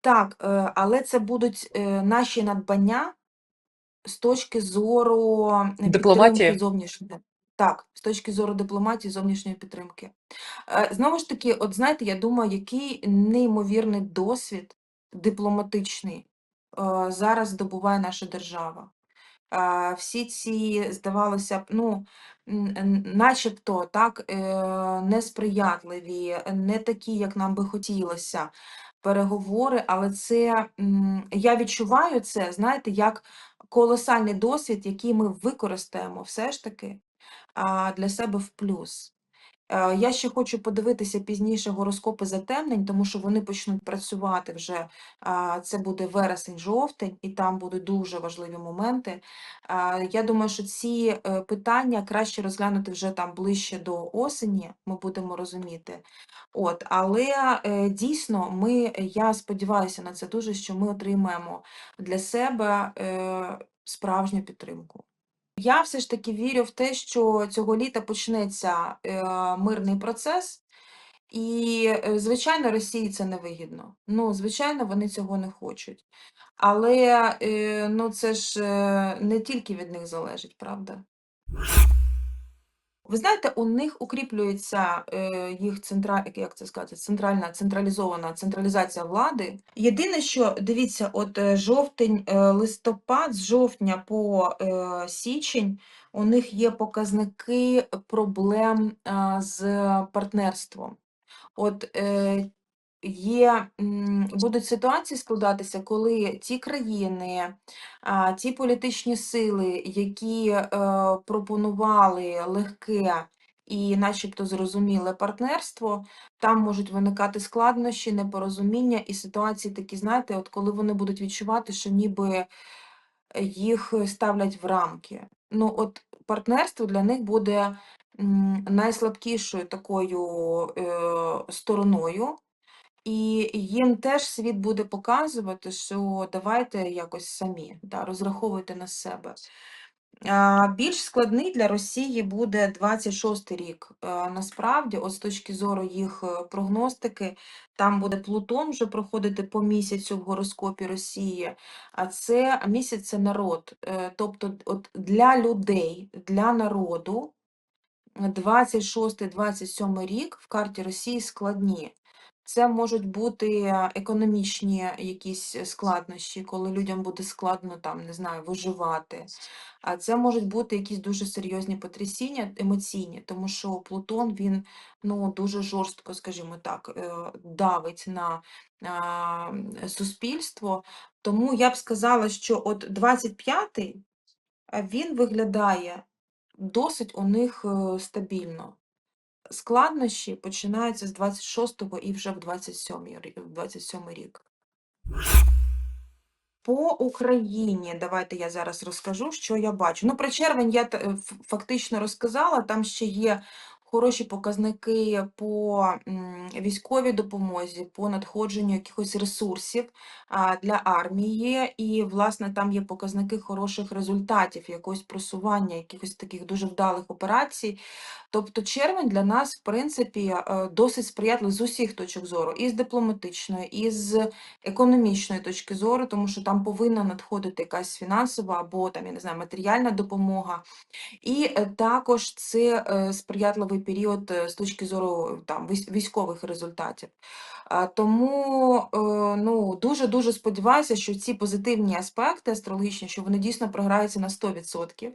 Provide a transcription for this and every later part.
Так, е, але це будуть, е, наші надбання з точки зору, е, підтримки Дипломатії? зовнішньої. Так, з точки зору дипломатії, зовнішньої підтримки. Е, знову ж таки, от знаєте, я думаю, який неймовірний досвід дипломатичний, е, зараз здобуває наша держава. Е, всі ці, здавалося б, ну, н н начебто, так, е, несприятливі, не такі, як нам би хотілося, переговори, але це, я відчуваю це, знаєте, як колосальний досвід, який ми використаємо все ж таки, для себе в плюс. Е, я ще хочу подивитися пізніше гороскопи затемнень, тому що вони почнуть працювати вже, це буде вересень-жовтень, і там будуть дуже важливі моменти. Я думаю, що ці, е, питання краще розглянути вже там ближче до осені, ми будемо розуміти. От, але, е, дійсно, ми я сподіваюся на це дуже, що ми отримаємо для себе, е, справжню підтримку. Я все ж таки вірю в те, що цього літа почнеться, е, мирний процес, і, е, звичайно, Росії це невигідно. Ну, звичайно, вони цього не хочуть. Але, е, ну, це ж, не тільки від них залежить, правда? Ви знаєте, у них укріплюється, їх центра як це сказати, центральна централізована централізація влади. Єдине, що дивіться, от, е, жовтень, листопад, з жовтня по, січень у них є показники проблем, з партнерством. От, є, будуть ситуації складатися, коли ті країни, ті політичні сили, які, е, пропонували легке і начебто зрозуміле партнерство, там можуть виникати складнощі, непорозуміння і ситуації такі, знаєте, от коли вони будуть відчувати, що ніби їх ставлять в рамки. Ну, от партнерство для них буде, найслабкішою такою, е, стороною. І їм теж світ буде показувати, що давайте якось самі, да, розраховуйте на себе. Більш складний для Росії буде 26 рік. Насправді, от з точки зору їх е, прогностики, там буде Плутон вже проходити по місяцю в гороскопі Росії, а це місяць це народ. Е, тобто, от для людей, для народу 26-27 рік в карті Росії складні. Це можуть бути економічні якісь складнощі, коли людям буде складно там, не знаю, виживати. А це можуть бути якісь дуже серйозні потрясіння емоційні, тому що Плутон він ну, дуже жорстко, скажімо так, е, давить на суспільство. Тому я б сказала, що от 25-й він виглядає досить у них е, стабільно. Складнощі починаються з 26-го і вже в 27-й 27-й рік. По Україні, давайте я зараз розкажу, що я бачу. Ну, про червень я е, фактично розказала, там ще є хороші показники по військовій допомозі, по надходженню якихось ресурсів для армії, і, власне, там є показники хороших результатів, якогось просування, якихось таких дуже вдалих операцій. Тобто червень для нас, в принципі, е, досить сприятливий з усіх точок зору, і з дипломатичної, і з економічної точки зору, тому що там повинна надходити якась фінансова або там, я не знаю, матеріальна допомога. І е, також це е, сприятливий період е, з точки зору там військових результатів. Тому е, ну, дуже-дуже сподіваюся, що ці позитивні аспекти астрологічні, що вони дійсно програються на 100%.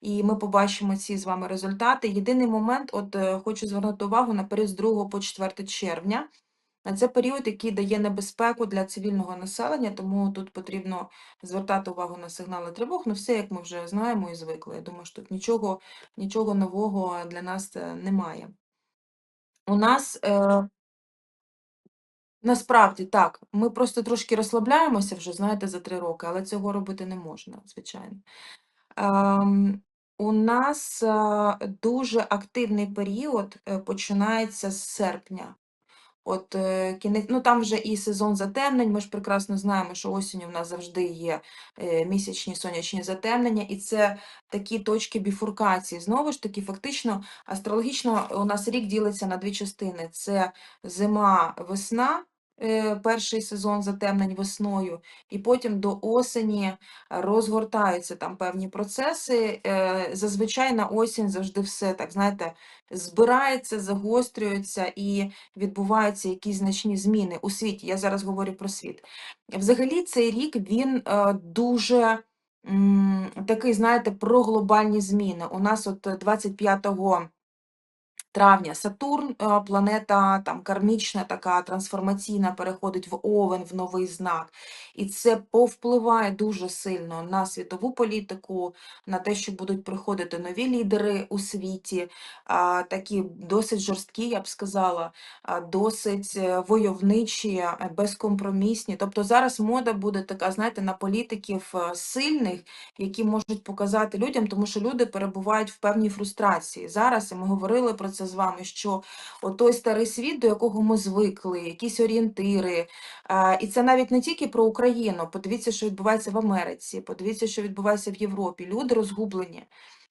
І ми побачимо ці з вами результати. Єдиний момент, от е, хочу звернути увагу на період з 2 по 4 червня. Це період, який дає небезпеку для цивільного населення, тому тут потрібно звертати увагу на сигнали тривог. Ну, все, як ми вже знаємо і звикли. Я думаю, що тут нічого, нічого нового для нас е, немає. У нас е, насправді так, ми просто трошки розслабляємося вже, знаєте, за три роки, але цього робити не можна, звичайно. Ем, у нас е, дуже активний період е, починається з серпня. От е, кінець, ну там вже і сезон затемнень. Ми ж прекрасно знаємо, що осінню в нас завжди є е, місячні сонячні затемнення, і це такі точки біфуркації. Знову ж таки, фактично, астрологічно у нас рік ділиться на дві частини: це зима, весна. Е, перший сезон затемнень весною, і потім до осені розгортаються там певні процеси. Е, Зазвичай на осінь завжди все так, знаєте, збирається, загострюється і відбуваються якісь значні зміни у світі. Я зараз говорю про світ. Взагалі, цей рік він е, дуже такий, знаєте, про глобальні зміни. У нас от 25 травня Сатурн, е, планета там кармічна, така трансформаційна, переходить в Овен, в новий знак. І це повпливає дуже сильно на світову політику, на те, що будуть приходити нові лідери у світі, такі досить жорсткі, я б сказала, досить е, войовничі, е, безкомпромісні. Тобто зараз мода буде така, знаєте, на політиків сильних, які можуть показати людям, тому що люди перебувають в певній фрустрації. Зараз і ми говорили про це з вами, що той старий світ, до якого ми звикли, якісь орієнтири. І це навіть не тільки про Україну. Подивіться, що відбувається в Америці, подивіться, що відбувається в Європі. Люди розгублені.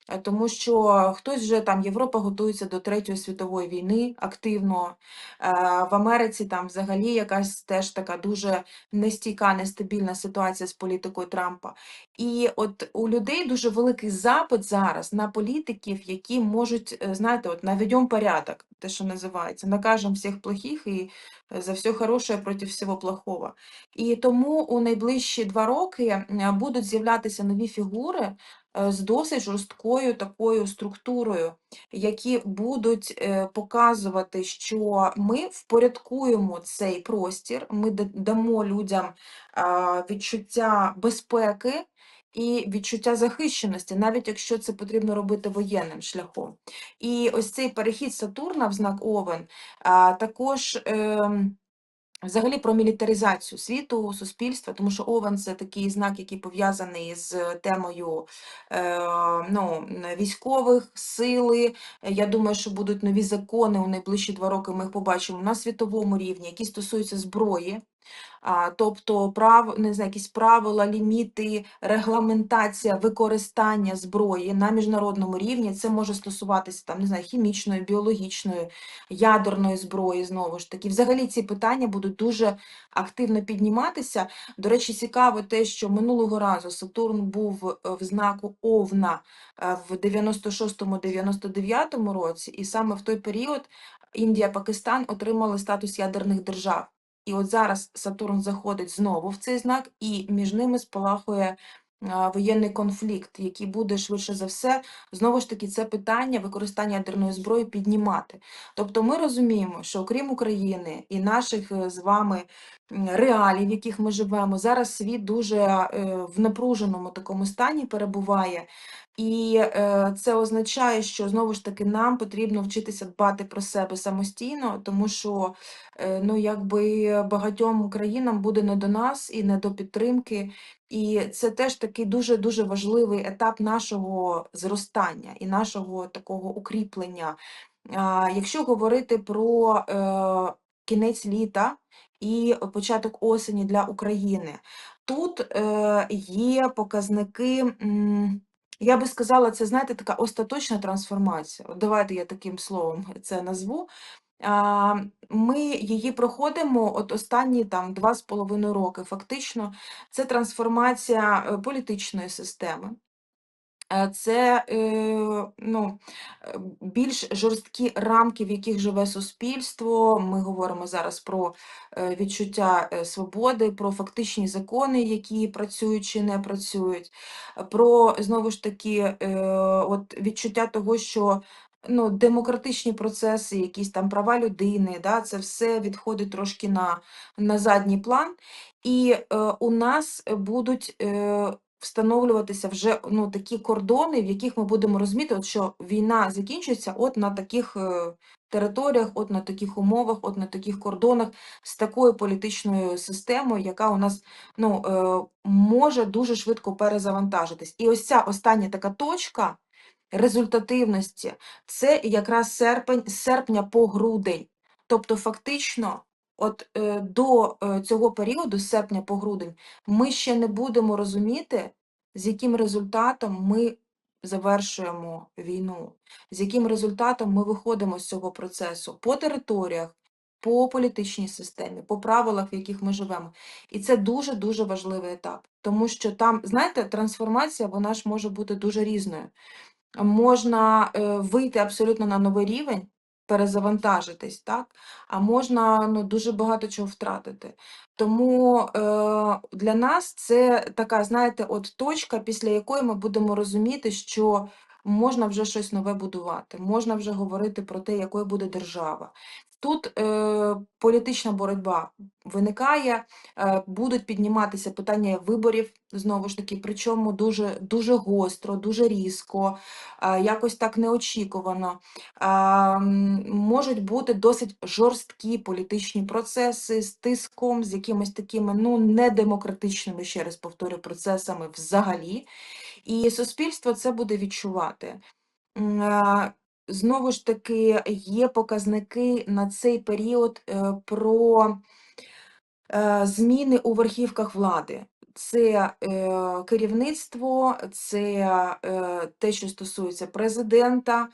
Е, Тому що хтось вже там Європа готується до Третьої світової війни активно. Е, В Америці там взагалі якась теж така дуже нестійка, нестабільна ситуація з політикою Трампа. І от у людей дуже великий запит зараз на політиків, які можуть, е, знаєте, от наведем порядок, те, що називається, накажем всіх плохих і за все хороше проти всього плохого. І тому у найближчі два роки будуть з'являтися нові фігури з досить жорсткою такою структурою, які будуть е, показувати, що ми впорядкуємо цей простір, ми дамо людям відчуття безпеки і відчуття захищеності, навіть якщо це потрібно робити воєнним шляхом. І ось цей перехід Сатурна в знак Овен також. ем, Взагалі про мілітаризацію світу, суспільства, тому що Овен це такий знак, який пов'язаний з темою е, ну, військових сили. Я думаю, що будуть нові закони у найближчі два роки. Ми їх побачимо на світовому рівні, які стосуються зброї. Тобто прав, не знаю, якісь правила, ліміти, регламентація використання зброї на міжнародному рівні. Це може стосуватися там, не знаю, хімічної, біологічної, ядерної зброї, знову ж таки. Взагалі ці питання будуть дуже активно підніматися. До речі, цікаво те, що минулого разу Сатурн був е, в знаку Овна е, в 96-99 році, і саме в той період Індія, Пакистан отримали статус ядерних держав. І от зараз Сатурн заходить знову в цей знак, і між ними спалахує воєнний конфлікт, який буде швидше за все, знову ж таки, це питання використання ядерної зброї піднімати. Тобто ми розуміємо, що окрім України і наших е, з вами реалій, в яких ми живемо, зараз світ дуже е, в напруженому такому стані перебуває. І е, це означає, що знову ж таки нам потрібно вчитися дбати про себе самостійно, тому що ну, якби багатьом країнам буде не до нас і не до підтримки. І це теж такий дуже-дуже важливий етап нашого зростання і нашого такого укріплення. Якщо говорити про е, кінець літа і початок осені для України, тут е, є показники. я би сказала, це, знаєте, така остаточна трансформація. Давайте я таким словом це назву. Ми її проходимо от останні там два з половиною роки. Фактично, це трансформація е, політичної системи. Е, Це е, ну, більш жорсткі рамки, в яких живе суспільство. Ми говоримо зараз про відчуття свободи, про фактичні закони, які працюють чи не працюють, про знову ж таки от відчуття того, що ну, демократичні процеси, якісь там права людини, да, це все відходить трошки на, на задній план. І е, у нас будуть. Е, встановлюватися вже ну, такі кордони, в яких ми будемо розуміти, от що війна закінчується от на таких е, територіях, от на таких умовах, от на таких кордонах, з такою політичною системою, яка у нас ну, е, може дуже швидко перезавантажитись. І ось ця остання така точка результативності це якраз серпень, з серпня по грудень. Тобто, фактично, от е, до е, цього періоду, з серпня по грудень, ми ще не будемо розуміти, з яким результатом ми завершуємо війну, з яким результатом ми виходимо з цього процесу по територіях, по політичній системі, по правилах, в яких ми живемо. І це дуже-дуже важливий етап, тому що там, знаєте, трансформація, вона ж може бути дуже різною. Можна, е, вийти абсолютно на новий рівень, перезавантажитись, так, а можна, ну, дуже багато чого втратити. Тому, е, для нас це така, знаєте, от точка, після якої ми будемо розуміти, що можна вже щось нове будувати, можна вже говорити про те, якою буде держава. Тут, е, політична боротьба виникає, е, будуть підніматися питання виборів, знову ж таки, причому дуже дуже гостро, дуже різко, е, якось так неочікувано. М, можуть бути досить жорсткі політичні процеси з тиском, з якимись такими, ну, недемократичними, ще раз повторю, процесами взагалі. І суспільство це буде відчувати. А, знову ж таки, є показники на цей період, е, про е, зміни у верхівках влади. Це, е, керівництво, це, те, що стосується президента,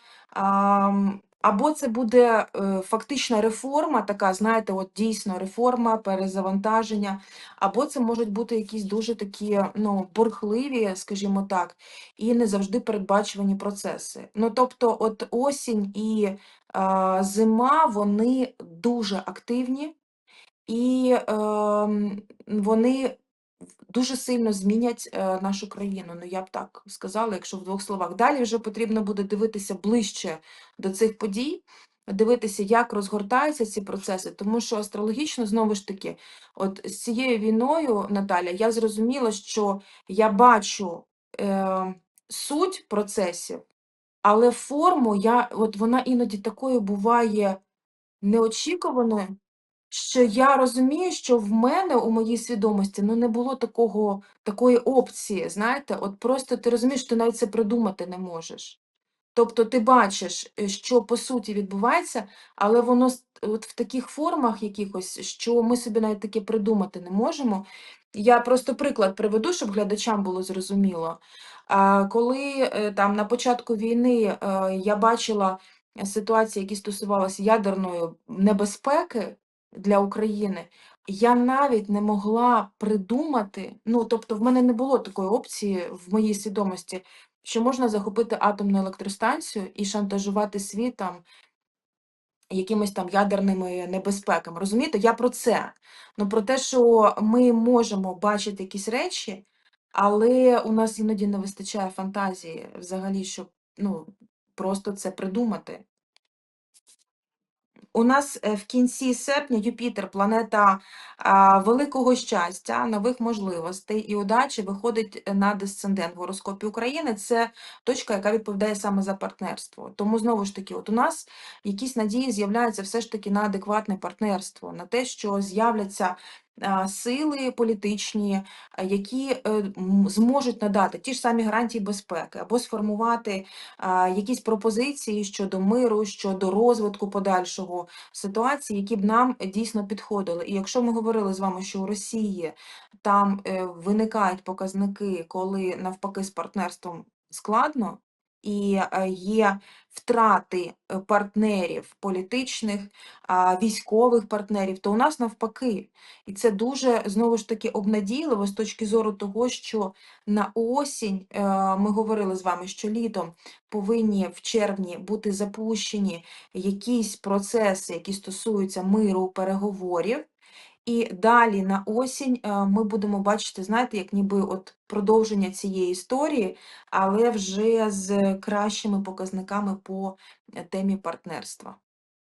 або це буде, е, фактична реформа, така, знаєте, от дійсно реформа, перезавантаження, або це можуть бути якісь дуже такі, ну, бурхливі, скажімо так, і не завжди передбачувані процеси. Ну, тобто, от осінь і, а, зима, вони дуже активні, і, ем, вони дуже сильно змінять, е, нашу країну. Ну, я б так сказала, якщо в двох словах. Далі вже потрібно буде дивитися ближче до цих подій, дивитися, як розгортаються ці процеси, тому що астрологічно, знову ж таки, от з цією війною, Наталя, я зрозуміла, що я бачу, е, суть процесів, але форму я от вона іноді такою буває неочікуваною. Що я розумію, що в мене у моїй свідомості, ну, не було такого такої опції, знаєте, от просто ти розумієш, що ти навіть це придумати не можеш. Тобто ти бачиш, е, що по суті відбувається, але воно от в таких формах якихось, що ми собі навіть таке придумати не можемо. Я просто приклад приведу, щоб глядачам було зрозуміло. Коли, е, там на початку війни, е, я бачила ситуації, які стосувалися ядерної небезпеки для України, я навіть не могла придумати, ну, тобто в мене не було такої опції в моїй свідомості, що можна захопити атомну електростанцію і шантажувати світ там якимись там ядерними небезпеками. Розумієте? Я про це. Ну, про те, що ми можемо бачити якісь речі, але у нас іноді не вистачає фантазії взагалі, щоб, ну, просто це придумати. У нас, е, в кінці серпня Юпітер, планета, великого щастя, нових можливостей і удачі, виходить е, на десцендент в гороскопі України. Це точка, яка відповідає саме за партнерство. Тому знову ж таки, от у нас якісь надії з'являються все ж таки на адекватне партнерство, на те, що з'являться сили політичні, які е, зможуть надати ті ж самі гарантії безпеки або сформувати якісь пропозиції щодо миру, щодо розвитку подальшого ситуацій, які б нам дійсно підходили. І якщо ми говорили з вами, що у Росії там е, виникають показники, коли навпаки з партнерством складно. І е, є втрати е, партнерів політичних, військових партнерів, то у нас навпаки. І це дуже знову ж таки обнадійливо з точки зору того, що на осінь е, ми говорили з вами, що літом повинні в червні бути запущені якісь процеси, які стосуються миру, переговорів. І далі на осінь е, ми будемо бачити, знаєте, як ніби от продовження цієї історії, але вже з кращими показниками по е, темі партнерства.